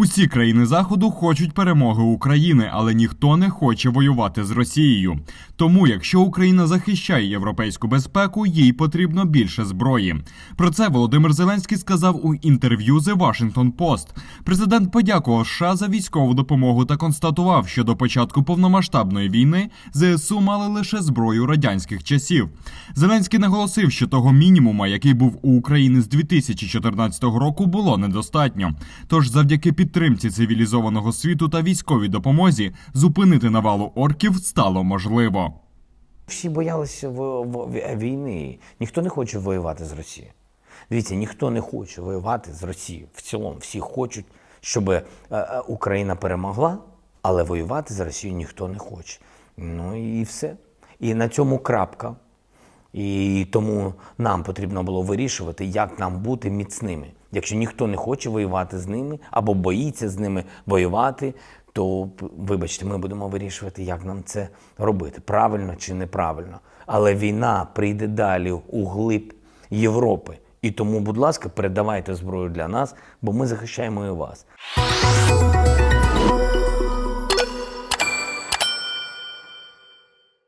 Усі країни заходу хочуть перемоги України, але ніхто не хоче воювати з Росією. Тому, якщо Україна захищає європейську безпеку, їй потрібно більше зброї. Про це Володимир Зеленський сказав у інтерв'ю The Washington Post. Президент подякував США за військову допомогу та констатував, що до початку повномасштабної війни ЗСУ мали лише зброю радянських часів. Зеленський наголосив, що того мінімума, який був у України з 2014 року, було недостатньо. Тож, завдяки підтримці цивілізованого світу та військовій допомозі, зупинити навалу орків стало можливо. Всі боялися війни. Ніхто не хоче воювати з Росією. Дивіться, ніхто не хоче воювати з Росією. В цілому всі хочуть, щоб е, е, Україна перемогла, але воювати з Росією ніхто не хоче. Ну і все. І на цьому крапка. І тому нам потрібно було вирішувати, як нам бути міцними. Якщо ніхто не хоче воювати з ними або боїться з ними воювати, то вибачте, ми будемо вирішувати, як нам це робити, правильно чи неправильно. Але війна прийде далі у глиб Європи. І тому, будь ласка, передавайте зброю для нас, бо ми захищаємо і вас.